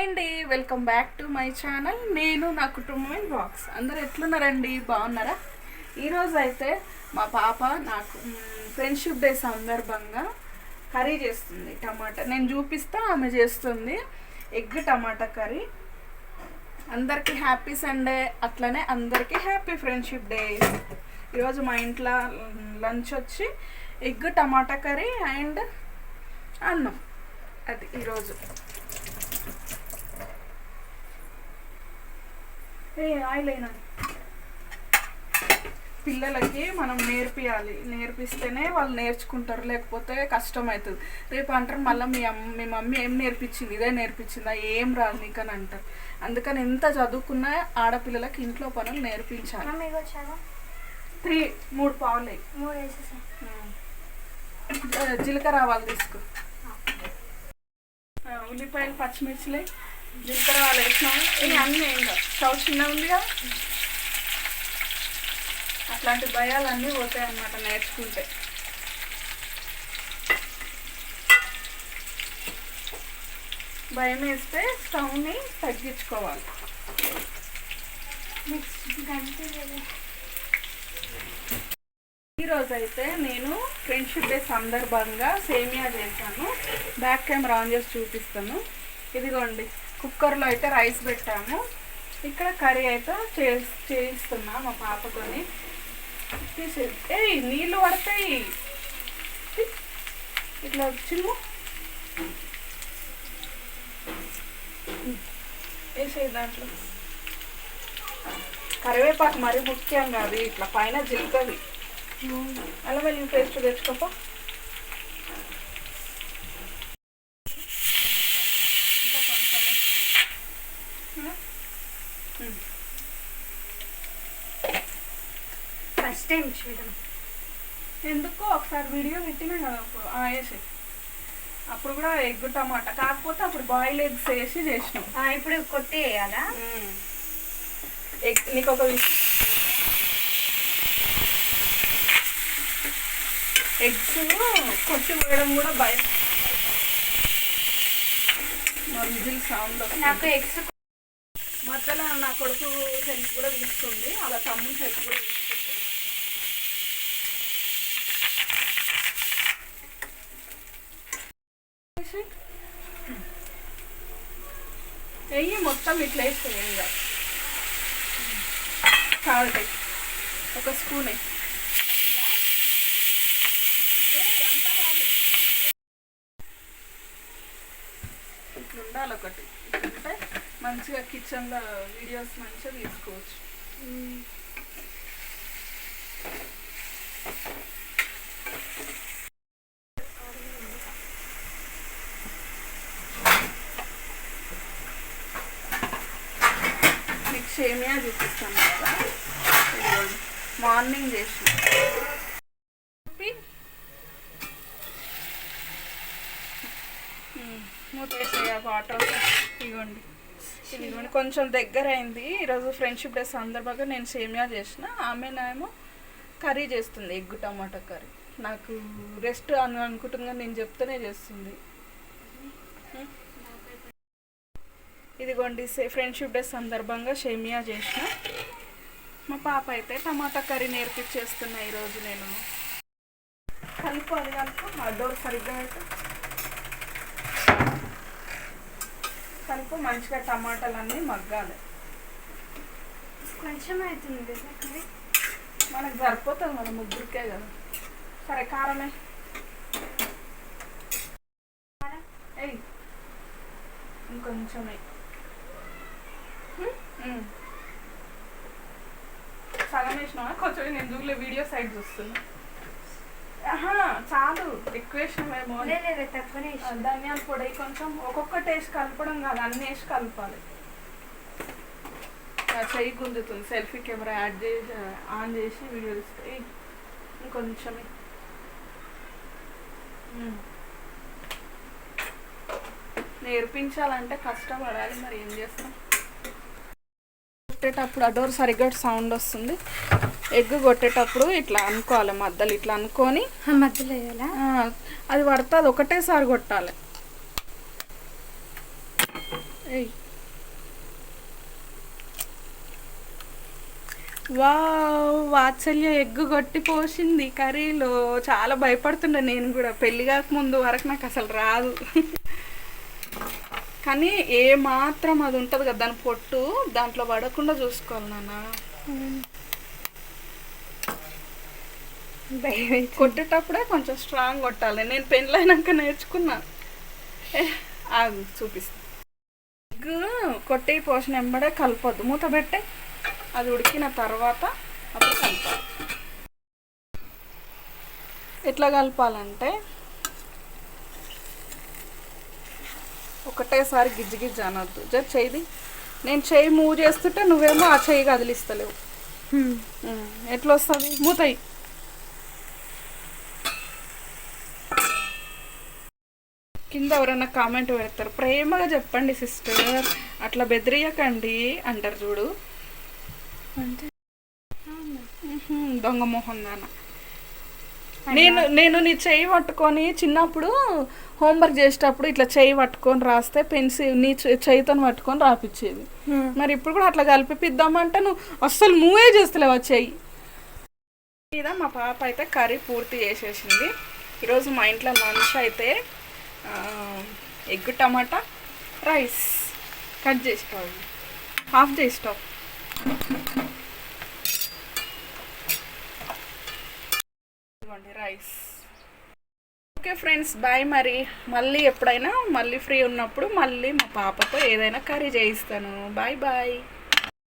అండి welcome back to my channel. నేను నా కుటుంబం బాక్స్. అందరు ఎట్లున్నారండి? బాగున్నారా? ఈరోజు అయితే మా పాప నాకు ఫ్రెండ్షిప్ డే సందర్భంగా కర్రీ చేస్తుంది టమాటా. నేను చూపిస్తా ఆమె చేస్తుంది. Egg tomato curry. అందరికీ హ్యాపీ సండే. అట్లనే అందరికీ హ్యాపీ ఫ్రెండ్షిప్ డే. ఈరోజు మా ఇంట్లో లంచ్ వచ్చి ఎగ్ టమాటా కర్రీ అండ్ అన్నం. అది ఈరోజు. ఆయిల్ అయినా పిల్లలకి మనం నేర్పియాలి. నేర్పిస్తేనే వాళ్ళు నేర్చుకుంటారు. లేకపోతే కష్టం అవుతుంది రేపు అంటారు మళ్ళీ మీ అమ్మ మీ మమ్మీ ఏం నేర్పించింది? ఇదే నేర్పించిందా? ఏం రాదు నీకని అంటారు. అందుకని ఎంత చదువుకున్నా ఆడపిల్లలకి ఇంట్లో పనులు నేర్పించాలి. త్రీ మూడు పావులు. జీలకర్ర ఆవాలు తీసుకో. ఉల్లిపాయలు పచ్చిమిర్చిలే. జీలకర్ర ఆవాలు వేసినాము ఇవి అన్నీ ఏం కాదు స్టవ్ చిన్న ఉందిగా. అట్లాంటి భయాలన్నీ పోతాయి అన్నమాట నేర్చుకుంటే. భయం వేస్తే స్టవ్ని తగ్గించుకోవాలి. ఈరోజైతే ఈరోజు అయితే నేను ఫ్రెండ్షిప్ డే సందర్భంగా సేమియా చేశాను. బ్యాక్ కెమెరా ఆన్ చేసి చూపిస్తాను. ఇదిగోండి. కుక్కర్లో అయితే రైస్ పెట్టాము. ఇక్కడ కర్రీ అయితే చే చేయిస్తున్నా మా పాపతోని. ఏయ్ నీళ్ళు పడతాయి. ఇట్లా చిమ్ము వేసే దాంట్లో. కరివేపాకు మరీ ముఖ్యం కాదు ఇట్లా పైన జిల్కవి అల్లం వెల్లుల్లి పేస్ట్ తెచ్చుకోపా. టైం చేయడం ఎందుకో ఒకసారి వీడియో పెట్టినా కదా అప్పుడు ఆ, వేసి అప్పుడు కూడా ఎగ్ టమాటా కాకపోతే అప్పుడు బాయిల్ ఎగ్స్ వేసి చేసినాం. ఆ, ఇప్పుడు కొట్టి వేయాలా ఎగ్ నీకు ఒక విషయం ఎగ్స్ కొట్టి వేయడం కూడా భయం. మా విజిల్ సౌండ్ నాకు ఎగ్స్ మధ్యలో నా కొడుకు హెల్ప్ కూడా తీసుకుంది. అలా తమ్ముడు హెల్ప్ కూడా తీసుకుంది. వెయ్యి మొత్తం ఇట్లా వేస్తాయి ఇంకా సాల్ట్ ఒక స్పూన్ ఇట్లా ఉండాలి ఒకటి. అంటే మంచిగా కిచెన్లో వీడియోస్ మంచిగా తీసుకోవచ్చు. సేమియా చూపిస్తాను కదా. మార్నింగ్ చేసిన. వాటర్. ఇదిగోండి. ఇదిగోండి కొంచెం దగ్గర అయింది. ఈరోజు ఫ్రెండ్షిప్ డే సందర్భంగా నేను సేమియా చేసిన. ఆమెనేమో కర్రీ చేస్తుంది ఎగ్ టమాటా కర్రీ. నాకు రెస్ట్ అని అనుకుంటున్నా నేను చెప్తేనే చేస్తుంది. ఇదిగోండి సే ఫ్రెండ్షిప్ డే సందర్భంగా షేమియా చేసిన మా పాప అయితే టమాటా కర్రీ నేర్పించేస్తున్నా ఈరోజు నేను. కలుపు అది కలుపు ఆ డోర్ సరిగ్గా పెట్టు కలుపు మంచిగా టమాటాలన్నీ మగ్గాలి. కొంచెం అవుతుంది. మనకు సరిపోతుంది మన ముగ్గురికే కదా. సరే కారమే. ఉమ్. సగం వేసినావా? కొంచెం నేను చూడలే వీడియో సైడ్ చూస్తున్నా. చాలు. ఎక్కువ వేసినామేమో వేసాను. ధనియాల పొడి కొంచెం ఒక్కొక్క టేస్ట్ కలపడం కాదు అన్ని వేసి కలపాలి. చెయ్యి గుంజుతుంది. సెల్ఫీ కెమెరా యాడ్ చేసి ఆన్ చేసి వీడియో తీస్తే. ఏయ్, ఇంకొంచెమే ఉమ్. నేర్పించాలంటే కష్టపడాలి మరి ఏం చేస్తాం? కొట్టేటప్పుడు ఆ డోర్ సరిగ్గా సౌండ్ వస్తుంది. ఎగ్ కొట్టేటప్పుడు ఇట్లా అనుకోవాలి మధ్యలో ఇట్లా అనుకొని. మధ్యలో అది పడుతుంది ఒకటేసారి కొట్టాలి. వావ్ వాత్సల్య ఎగ్గు కొట్టి పోసింది కర్రీలో. చాలా భయపడుతుండే నేను కూడా. పెళ్ళి కాకముందు వరకు నాకు అసలు రాదు. కానీ ఏ మాత్రం అది ఉంటుంది కదా దాని పొట్టు దాంట్లో పడకుండా చూసుకోవాలి నాన్న. కొట్టేటప్పుడే కొంచెం స్ట్రాంగ్ కొట్టాలి. నేను పెళ్ళైనాక నేర్చుకున్నా. ఏ, ఆగు చూపిస్తా. ఎగ్ కొట్టి పోసిన వెంబడే కలపొద్దు. మూత పెట్టే అది ఉడికిన తర్వాత అప్పుడు కలపాలి. ఎట్లా కలపాలంటే ఒకటేసారి గిజ్జి గిజ్జి అనొద్దు. జర చేయి నేను చేయి మూవ్ చేస్తుంటే నువ్వేమో ఆ చేయి కదిలిస్తలేవు. ఎట్లా వస్తుంది మూతయి. కింద ఎవరైనా కామెంట్ పెడతారు. ప్రేమగా చెప్పండి సిస్టర్. అట్లా బెదిరియకండి అంటారు చూడు. అంటే దొంగ మొహం దాన. నేను నేను నీ చెయ్యి పట్టుకొని చిన్నప్పుడు హోంవర్క్ చేసేటప్పుడు ఇట్లా చెయ్యి పట్టుకొని రాస్తే పెన్సిల్ నీ చె- చెయ్యితో పట్టుకొని రాపిచ్చేది. మరి ఇప్పుడు కూడా అట్లా కలిపిద్దామంటే నువ్వు అస్సలు మూవే చేస్తలేవు ఆ చెయ్యి మీద మా పాప అయితే కర్రీ పూర్తి చేసేసింది. ఈరోజు మా ఇంట్లో లంచ్ అయితే ఎగ్ టమాటా రైస్. కట్ చేస్తావు హాఫ్ చేస్తావు ఇదిగోండి రైస్. ఓకే ఫ్రెండ్స్ బాయ్ మరి. మళ్ళీ ఎప్పుడైనా మళ్ళీ ఫ్రీ ఉన్నప్పుడు మళ్ళీ మా పాపతో ఏదైనా కర్రీ చేయిస్తాను. Bye bye.